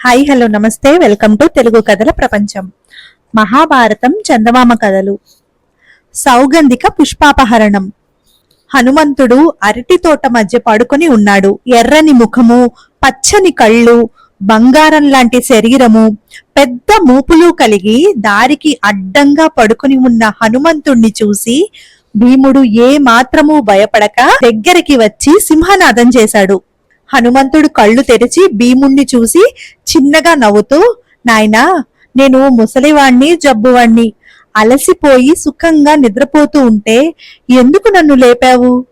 Hi hello నమస్తే. Welcome to Telugu కథల ప్రపంచం. మహాభారతం చందమామ కథలు. సౌగంధిక పుష్పాపహరణం. హనుమంతుడు అరటి తోట మధ్య పడుకొని ఉన్నాడు. ఎర్రని ముఖము పచ్చని కళ్ళు బంగారం లాంటి శరీరము పెద్ద మూపులు కలిగి దారికి అడ్డంగా పడుకొని ఉన్న హనుమంతుణ్ణి చూసి భీముడు ఏ మాత్రము భయపడక దగ్గరికి వచ్చి సింహనాదం చేశాడు. హనుమంతుడు కళ్ళు తెరిచి భీముణ్ణి చూసి చిన్నగా నవ్వుతూ నాయనా నేను ముసలివాణ్ణి జబ్బువాణ్ణి. అలసిపోయి సుఖంగా నిద్రపోతూ ఉంటే ఎందుకు నన్ను లేపావు?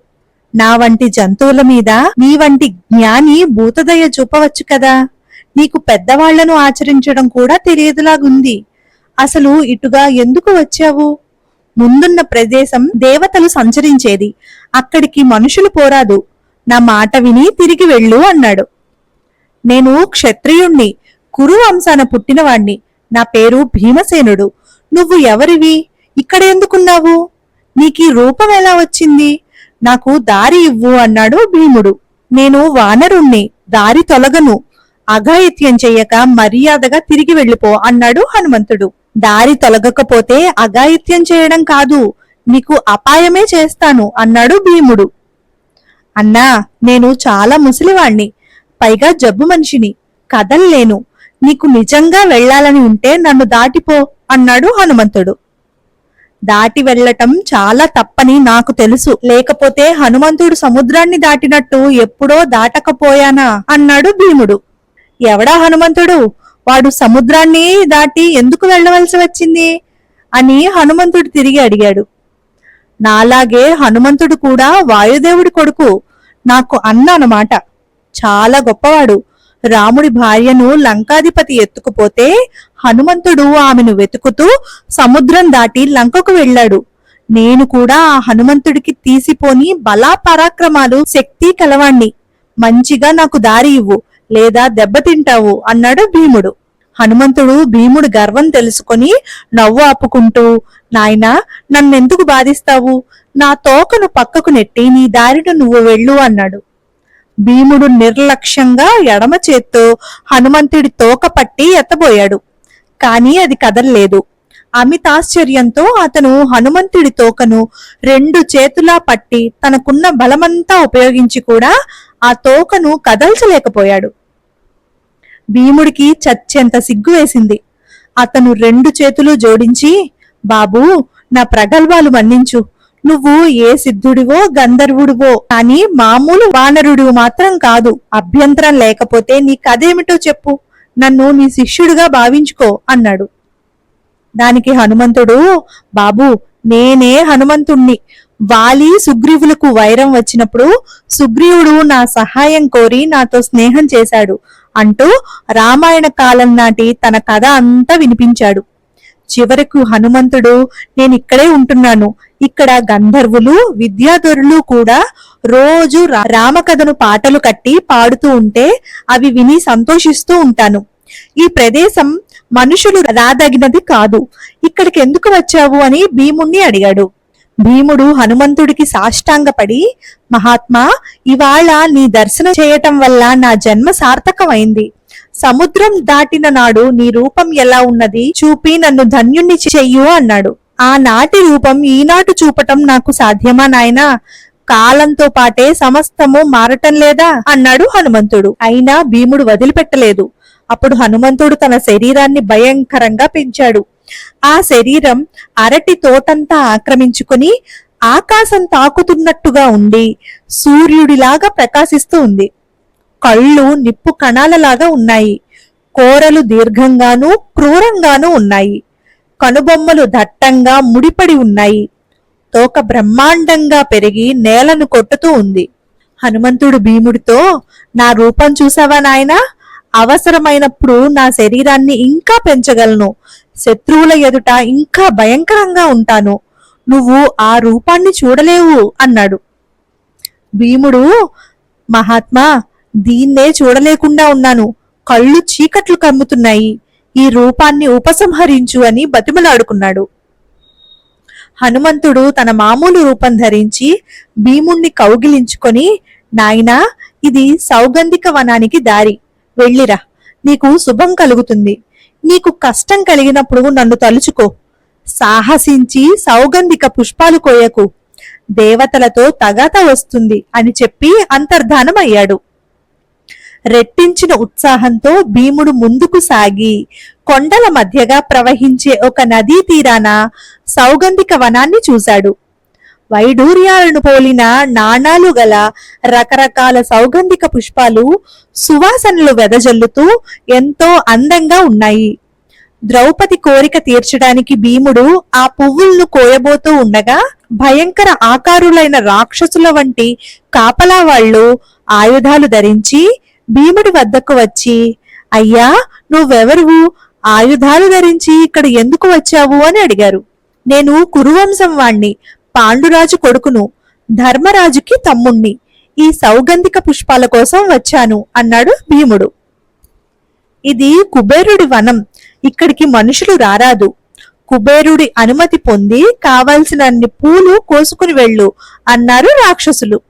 నా వంటి జంతువుల మీద నీ వంటి జ్ఞాని భూతదయ చూపవచ్చు కదా. నీకు పెద్దవాళ్ళను ఆచరించడం కూడా తెలియదులాగుంది. అసలు ఇటుగా ఎందుకు వచ్చావు? ముందున్న ప్రదేశం దేవతలు సంచరించేది. అక్కడికి మనుషులు పోరాదు. నా మాట విని తిరిగి వెళ్ళు అన్నాడు. నేను క్షత్రియుణ్ణి కురు వంశాన పుట్టినవాణ్ణి. నా పేరు భీమసేనుడు. నువ్వు ఎవరివి? ఇక్కడ ఎందుకున్నావు? నీకీ రూపం ఎలా వచ్చింది? నాకు దారి ఇవ్వు అన్నాడు భీముడు. నేను వానరుణ్ణి దారి తొలగను. అఘాయిత్యం చెయ్యక మర్యాదగా తిరిగి వెళ్ళిపో అన్నాడు హనుమంతుడు. దారి తొలగకపోతే అఘాయిత్యం చేయడం కాదు నీకు అపాయమే చేస్తాను అన్నాడు భీముడు. అన్నా నేను చాలా ముసలివాణ్ణి. పైగా జబ్బు మనిషిని. కదల్లేను నీకు నిజంగా వెళ్ళాలని ఉంటే నన్ను దాటిపో అన్నాడు హనుమంతుడు. దాటి వెళ్ళటం చాలా తప్పని నాకు తెలుసు. లేకపోతే హనుమంతుడు సముద్రాన్ని దాటినట్టు ఎప్పుడో దాటకపోయానా? అన్నాడు భీముడు. ఎవడా హనుమంతుడు? వాడు సముద్రాన్ని దాటి ఎందుకు వెళ్ళవలసి వచ్చింది? అని హనుమంతుడు తిరిగి అడిగాడు. నాలాగే హనుమంతుడు కూడా వాయుదేవుడి కొడుకు. నాకు అన్న అన్నమాట. చాలా గొప్పవాడు. రాముడి భార్యను లంకాధిపతి ఎత్తుకుపోతే హనుమంతుడు ఆమెను వెతుకుతూ సముద్రం దాటి లంకకు వెళ్ళాడు. నేను కూడా ఆ హనుమంతుడికి తీసిపోని బలా పరాక్రమాలు శక్తి కలవాణ్ణి. మంచిగా నాకు దారి ఇవ్వు లేదా దెబ్బతింటావు అన్నాడు భీముడు. హనుమంతుడు భీముడు గర్వం తెలుసుకొని నవ్వు ఆపుకుంటూ నాయనా నన్నెందుకు బాధిస్తావు? నా తోకను పక్కకు నెట్టి నీ దారిన నువ్వు వెళ్ళు అన్నాడు. భీముడు నిర్లక్ష్యంగా ఎడమ చేత్తో హనుమంతుడి తోక పట్టి ఎత్తబోయాడు. కానీ అది కదల్లేదు. అమితాశ్చర్యంతో అతను హనుమంతుడి తోకను రెండు చేతులా పట్టి తనకున్న బలమంతా ఉపయోగించి కూడా ఆ తోకను కదల్చలేకపోయాడు. భీముడికి చచ్చెంత సిగ్గు వేసింది. అతను రెండు చేతులు జోడించి బాబూ నా ప్రగల్భాలు మన్నించు. నువ్వు ఏ సిద్ధుడివో గంధర్వుడివో కానీ మామూలు వానరుడివి మాత్రం కాదు. అభ్యంతరం లేకపోతే నీ కథేమిటో చెప్పు. నన్ను నీ శిష్యుడిగా భావించుకో అన్నాడు. దానికి హనుమంతుడు బాబు నేనే హనుమంతుణ్ణి. వాలి సుగ్రీవులకు వైరం వచ్చినప్పుడు సుగ్రీవుడు నా సహాయం కోరి నాతో స్నేహం చేశాడు అంటూ రామాయణ కాలం నాటి తన కథ అంతా వినిపించాడు. చివరకు హనుమంతుడు నేను ఇక్కడే ఉంటున్నాను. ఇక్కడ గంధర్వులు విద్యాధరులు కూడా రోజు రా- రామకథను పాటలు కట్టి పాడుతూ ఉంటే అవి విని సంతోషిస్తూ ఉంటాను. ఈ ప్రదేశం మనుషులు రాదగినది కాదు. ఇక్కడికి ఎందుకు వచ్చావు? అని భీముణ్ణి అడిగాడు. భీముడు హనుమంతుడికి సాష్టాంగపడి మహాత్మా ఇవాళ నీ దర్శనం చేయటం వల్ల నా జన్మ సార్థకమైంది. సముద్రం దాటిన నాడు నీ రూపం ఎలా ఉన్నది? చూపి నన్ను ధన్యుణ్ణి చెయ్యు అన్నాడు. ఆనాటి రూపం ఈనాటు చూపటం నాకు సాధ్యమా నాయనా? కాలంతో పాటే సమస్తము మారటం లేదా? అన్నాడు హనుమంతుడు. అయినా భీముడు వదిలిపెట్టలేదు. అప్పుడు హనుమంతుడు తన శరీరాన్ని భయంకరంగా పెంచాడు. ఆ శరీరం అరటి తోటంతా ఆక్రమించుకుని ఆకాశం తాకుతున్నట్టుగా ఉండి సూర్యుడిలాగా ప్రకాశిస్తూ ఉంది. కళ్ళు నిప్పు కణాలలాగా ఉన్నాయి. కోరలు దీర్ఘంగానూ క్రూరంగానూ ఉన్నాయి. కనుబొమ్మలు దట్టంగా ముడిపడి ఉన్నాయి. తోక బ్రహ్మాండంగా పెరిగి నేలను కొట్టుతూ ఉంది. హనుమంతుడు భీముడితో నా రూపం చూసావా నాయనా? అవసరమైనప్పుడు నా శరీరాన్ని ఇంకా పెంచగలను. శత్రువుల ఎదుట ఇంకా భయంకరంగా ఉంటాను. నువ్వు ఆ రూపాన్ని చూడలేవు అన్నాడు. భీముడు మహాత్మా దీన్నే చూడలేకుండా ఉన్నాను. కళ్ళు చీకట్లు కమ్ముతున్నాయి. ఈ రూపాన్ని ఉపసంహరించు అని బతిమలాడుకున్నాడు. హనుమంతుడు తన మామూలు రూపం ధరించి భీముణ్ణి కౌగిలించుకొని నాయనా ఇది సౌగంధిక వనానికి దారి. వెళ్ళిరా. నీకు శుభం కలుగుతుంది. నీకు కష్టం కలిగినప్పుడు నన్ను తలుచుకో. సాహసించి సౌగంధిక పుష్పాలు కోయకు. దేవతలతో తగాత వస్తుంది అని చెప్పి అంతర్ధానమయ్యాడు. రెట్టించిన ఉత్సాహంతో భీముడు ముందుకు సాగి కొండల మధ్యగా ప్రవహించే ఒక నదీ తీరాన సౌగంధిక వనాన్ని చూశాడు. వైడూర్యాలను పోలిన నాణాలు గల రకరకాల సౌగంధిక పుష్పాలు సువాసనలు వెదజల్లుతూ ఎంతో అందంగా ఉన్నాయి. ద్రౌపది కోరిక తీర్చడానికి భీముడు ఆ పువ్వులను కోయబోతూ ఉండగా భయంకర ఆకారులైన రాక్షసుల వంటి కాపలా వాళ్ళు ఆయుధాలు ధరించి భీముడి వద్దకు వచ్చి అయ్యా నువ్వెవరువు? ఆయుధాలు ధరించి ఇక్కడ ఎందుకు వచ్చావు? అని అడిగారు. నేను కురువంశం వాణ్ణి పాండురాజు కొడుకును ధర్మరాజుకి తమ్ముణ్ణి ఈ సౌగంధిక పుష్పాల కోసం వచ్చాను అన్నాడు భీముడు. ఇది కుబేరుడి వనం ఇక్కడికి మనుషులు రారాదు. కుబేరుడి అనుమతి పొంది కావలసినన్ని పూలు కోసుకుని వెళ్ళు అన్నారు రాక్షసులు.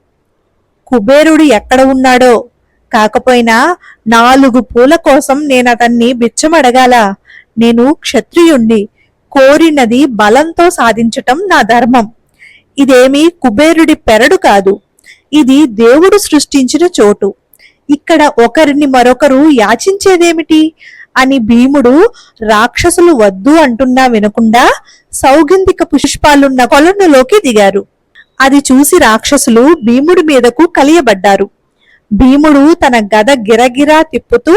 కుబేరుడు ఎక్కడ ఉన్నాడో కాకపోయినా నాలుగు పూల కోసం నేను అతన్ని బిచ్చమడగాల. నేను క్షత్రియుణ్ణి. కోరినది బలంతో సాధించటం నా ధర్మం. ఇదేమీ కుబేరుడి పెరడు కాదు. ఇది దేవుడు సృష్టించిన చోటు. ఇక్కడ ఒకరిని మరొకరు యాచించేదేమిటి? అని భీముడు రాక్షసులు వద్దు అంటున్నా వినకుండా సౌగంధిక పుష్పాలున్న కొలనులోకి దిగారు. అది చూసి రాక్షసులు భీముడి మీదకు కలియబడ్డారు. భీముడు తన గద గిరగిరా తిప్పుతూ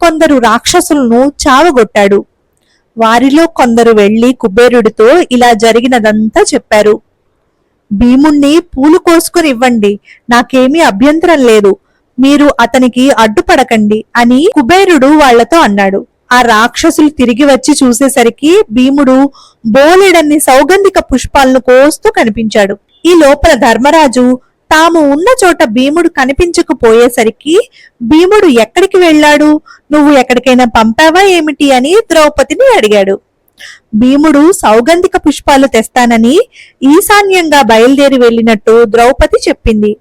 కొందరు రాక్షసులను చావగొట్టాడు. వారిలో కొందరు వెళ్ళి కుబేరుడితో ఇలా జరిగినదంతా చెప్పారు. భీముణ్ణి పూలు కోసుకుని ఇవ్వండి నాకేమీ అభ్యంతరం లేదు మీరు అతనికి అడ్డుపడకండి అని కుబేరుడు వాళ్ళతో అన్నాడు. ఆ రాక్షసులు తిరిగి వచ్చి చూసేసరికి భీముడు బోలెడన్ని సౌగంధిక పుష్పాలను కోస్తూ కనిపించాడు. ఈ లోపల ధర్మరాజు తాము ఉన్న చోట భీముడు కనిపించకపోయేసరికి భీముడు ఎక్కడికి వెళ్ళాడు? నువ్వు ఎక్కడికైనా పంపావా ఏమిటి అని ద్రౌపదిని అడిగాడు. భీముడు సౌగంధిక పుష్పాలు తెస్తానని ఈశాన్యంగా బయలుదేరి వెళ్ళినట్టు ద్రౌపది చెప్పింది.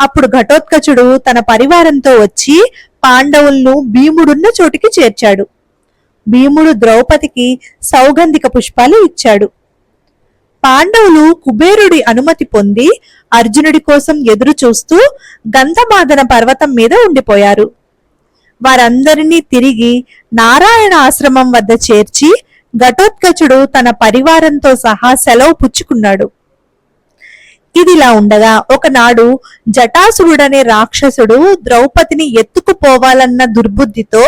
అప్పుడు ఘటోత్కచుడు తన పరివారంతో వచ్చి పాండవులను భీముడున్న చోటికి చేర్చాడు. భీముడు ద్రౌపదికి సౌగంధిక పుష్పాలు ఇచ్చాడు. పాండవులు కుబేరుడి అనుమతి పొంది అర్జునుడి కోసం ఎదురు చూస్తూ గంధమాదన పర్వతం మీద ఉండిపోయారు. వారందరినీ తిరిగి నారాయణ ఆశ్రమం వద్ద చేర్చి ఘటోత్కచుడు తన పరివారంతో సహా సెలవు పుచ్చుకున్నాడు. ఇదిలా ఉండగా ఒకనాడు జటాసురుడనే రాక్షసుడు ద్రౌపదిని ఎత్తుకుపోవాలన్న దుర్బుద్ధితో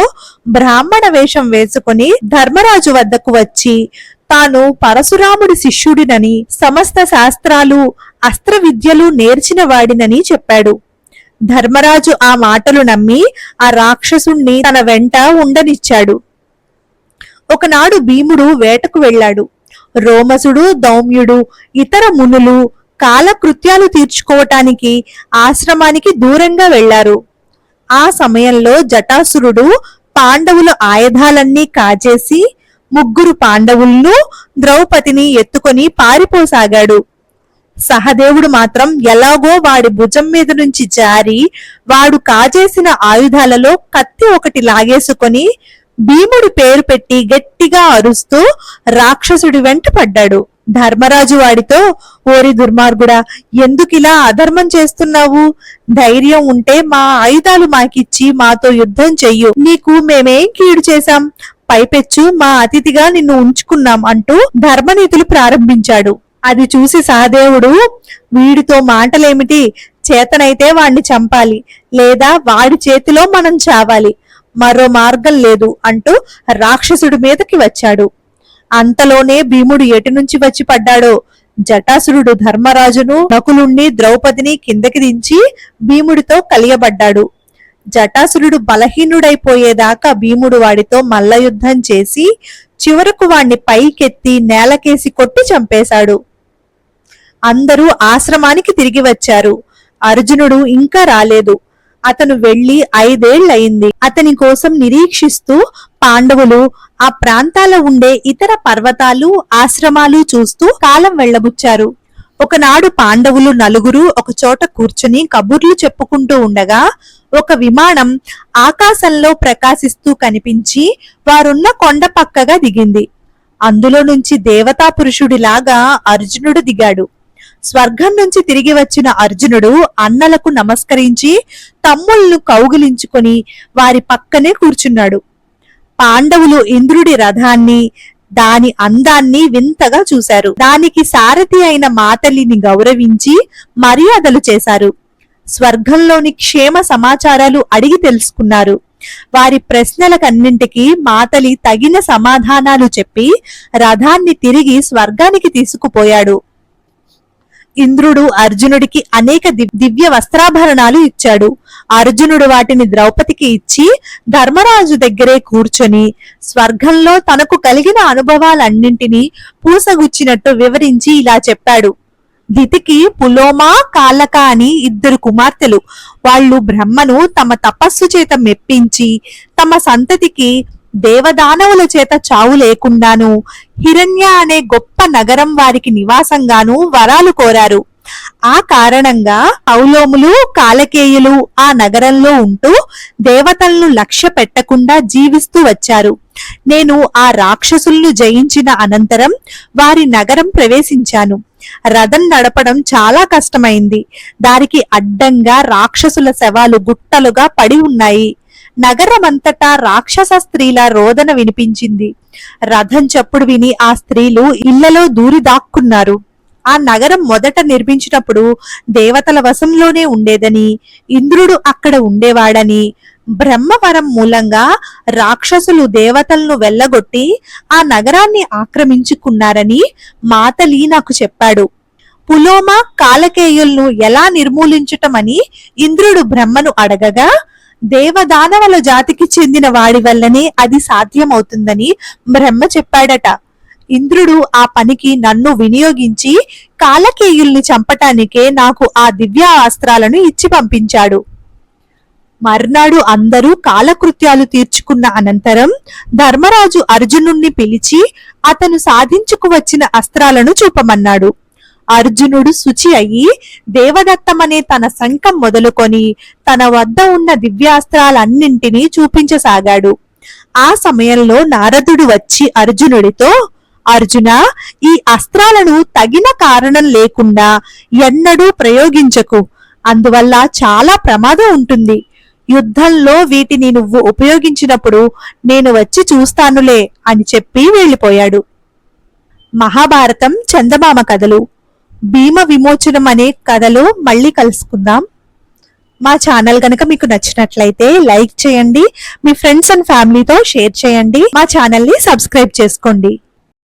బ్రాహ్మణ వేషం వేసుకుని ధర్మరాజు వద్దకు వచ్చి తాను పరశురాముడి శిష్యుడినని సమస్త శాస్త్రాలు అస్త్ర విద్యలు నేర్చిన వాడినని చెప్పాడు. ధర్మరాజు ఆ మాటలు నమ్మి ఆ రాక్షసుణ్ణి తన వెంట ఉండనిచ్చాడు. ఒకనాడు భీముడు వేటకు వెళ్ళాడు. రోమసుడు దౌమ్యుడు ఇతర మునులు కాలకృత్యాలు తీర్చుకోవటానికి ఆశ్రమానికి దూరంగా వెళ్ళారు ఆ సమయంలో జటాసురుడు పాండవుల ఆయుధాలన్నీ కాజేసి ముగ్గురు పాండవులను ద్రౌపదిని ఎత్తుకొని పారిపోసాగాడు. సహదేవుడు మాత్రం ఎలాగో వాడి భుజం మీద నుంచి జారి వాడు కాజేసిన ఆయుధాలలో కత్తి ఒకటి లాగేసుకొని భీముడి పేరు పెట్టి గట్టిగా అరుస్తూ రాక్షసుడి వెంట పడ్డాడు. ధర్మరాజు వాడితో ఓరి దుర్మార్గుడా ఎందుకిలా అధర్మం చేస్తున్నావు? ధైర్యం ఉంటే మా ఆయుధాలు మాకిచ్చి మాతో యుద్ధం చెయ్యు. నీకు మేమేం కీడు చేశాం? పైపెచ్చు మా అతిథిగా నిన్ను ఉంచుకున్నాం అంటూ ధర్మనీతులు ప్రారంభించాడు. అది చూసి సహదేవుడు వీడితో మాటలేమిటి? చేతనైతే వాణ్ణి చంపాలి లేదా వాడి చేతిలో మనం చావాలి. మరో మార్గం లేదు అంటూ రాక్షసుడి మీదకి వచ్చాడు. అంతలోనే భీముడు ఎటు నుంచి వచ్చి పడ్డాడో? జటాసురుడు ధర్మరాజును నకులుణ్ణి ద్రౌపదిని కిందకి దించి భీముడితో కలియబడ్డాడు. జటాసురుడు బలహీనుడైపోయేదాకా భీముడు వాడితో మల్లయుద్ధం చేసి చివరకు వాణ్ణి పైకెత్తి నేలకేసి కొట్టి చంపేశాడు. అందరూ ఆశ్రమానికి తిరిగి వచ్చారు. అర్జునుడు ఇంకా రాలేదు. అతను వెళ్ళి ఐదేళ్ళయింది అతని కోసం నిరీక్షిస్తూ పాండవులు ఆ ప్రాంతాల ఉండే ఇతర పర్వతాలు ఆశ్రమాలు చూస్తూ కాలం వెళ్ళబుచ్చారు ఒకనాడు పాండవులు నలుగురు ఒక చోట కూర్చుని కబుర్లు చెప్పుకుంటూ ఉండగా ఒక విమానం ఆకాశంలో ప్రకాశిస్తూ కనిపించి వారున్న కొండ పక్కగా దిగింది. అందులో నుంచి దేవతా పురుషుడిలాగా అర్జునుడు దిగాడు. స్వర్గం నుంచి తిరిగి వచ్చిన అర్జునుడు అన్నలకు నమస్కరించి తమ్ముళ్ళను కౌగిలించుకొని వారి పక్కనే కూర్చున్నాడు. పాండవులు ఇంద్రుడి రథాన్ని దాని అందాన్ని వింతగా చూశారు. దానికి సారథి అయిన మాతలిని గౌరవించి మర్యాదలు చేశారు. స్వర్గంలోని క్షేమ సమాచారాలు అడిగి తెలుసుకున్నారు. వారి ప్రశ్నలకన్నింటికి మాతలి తగిన సమాధానాలు చెప్పి రథాన్ని తిరిగి స్వర్గానికి తీసుకుపోయాడు. ఇంద్రుడు అర్జునుడికి అనేక దివ్య వస్త్రాభరణాలు ఇచ్చాడు. అర్జునుడు వాటిని ద్రౌపదికి ఇచ్చి ధర్మరాజు దగ్గరే కూర్చొని స్వర్గంలో తనకు కలిగిన అనుభవాలన్నింటినీ పూసగుచ్చినట్టు వివరించి ఇలా చెప్పాడు. దితికి పులోమా కాలక అని ఇద్దరు కుమార్తెలు. వాళ్ళు బ్రహ్మను తమ తపస్సు చేత మెప్పించి తమ సంతతికి దేవదానవుల చేత చావు లేకుండాను హిరణ్య అనే గొప్ప నగరం వారికి నివాసంగాను వరాలు కోరారు. ఆ కారణంగా పౌలోములు కాలకేయులు ఆ నగరంలో ఉంటూ దేవతలను లక్ష్య పెట్టకుండా జీవిస్తూ వచ్చారు. నేను ఆ రాక్షసులను జయించిన అనంతరం వారి నగరం ప్రవేశించాను. రథం నడపడం చాలా కష్టమైంది. దానికి అడ్డంగా రాక్షసుల శవాలు గుట్టలుగా పడి ఉన్నాయి. నగరమంతటా రాక్షస స్త్రీల రోదన వినిపించింది. రథం చప్పుడు విని ఆ స్త్రీలు ఇళ్ళలో దూరి దాక్కున్నారు. ఆ నగరం మొదట నిర్మించినప్పుడు దేవతల వశంలోనే ఉండేదని ఇంద్రుడు అక్కడ ఉండేవాడని బ్రహ్మవరం మూలంగా రాక్షసులు దేవతలను వెళ్ళగొట్టి ఆ నగరాన్ని ఆక్రమించుకున్నారని మాతలి నాకు చెప్పాడు. పులోమ కాలకేయులను ఎలా నిర్మూలించటమని ఇంద్రుడు బ్రహ్మను అడగగా దేవదానవల జాతికి చెందిన వాడి వల్లనే అది సాధ్యమవుతుందని బ్రహ్మ చెప్పాడట. ఇంద్రుడు ఆ పనికి నన్ను వినియోగించి కాలకేయుల్ని చంపటానికే నాకు ఆ దివ్య అస్త్రాలను ఇచ్చి పంపించాడు. మర్నాడు అందరూ కాలకృత్యాలు తీర్చుకున్న అనంతరం ధర్మరాజు అర్జునుణ్ణి పిలిచి అతను సాధించుకు వచ్చిన అస్త్రాలను చూపమన్నాడు. అర్జునుడు శుచి అయి దేవదత్తమనే తన శంఖం మొదలుకొని తన వద్ద ఉన్న దివ్యాస్త్రాలన్నింటినీ చూపించసాగాడు. ఆ సమయంలో నారదుడు వచ్చి అర్జునుడితో అర్జున ఈ అస్త్రాలను తగిన కారణం లేకుండా ఎన్నడూ ప్రయోగించకు. అందువల్ల చాలా ప్రమాదం ఉంటుంది. యుద్ధంలో వీటిని నువ్వు ఉపయోగించినప్పుడు నేను వచ్చి చూస్తానులే అని చెప్పి వెళ్ళిపోయాడు. మహాభారతం చందమామ కథలు. భీమ విమోచనం అనే కథలో మళ్ళీ కలుసుకుందాం. మా ఛానల్ కనుక మీకు నచ్చినట్లయితే లైక్ చేయండి మీ ఫ్రెండ్స్ అండ్ ఫ్యామిలీతో షేర్ చేయండి మా ఛానల్ని సబ్స్క్రైబ్ చేసుకోండి.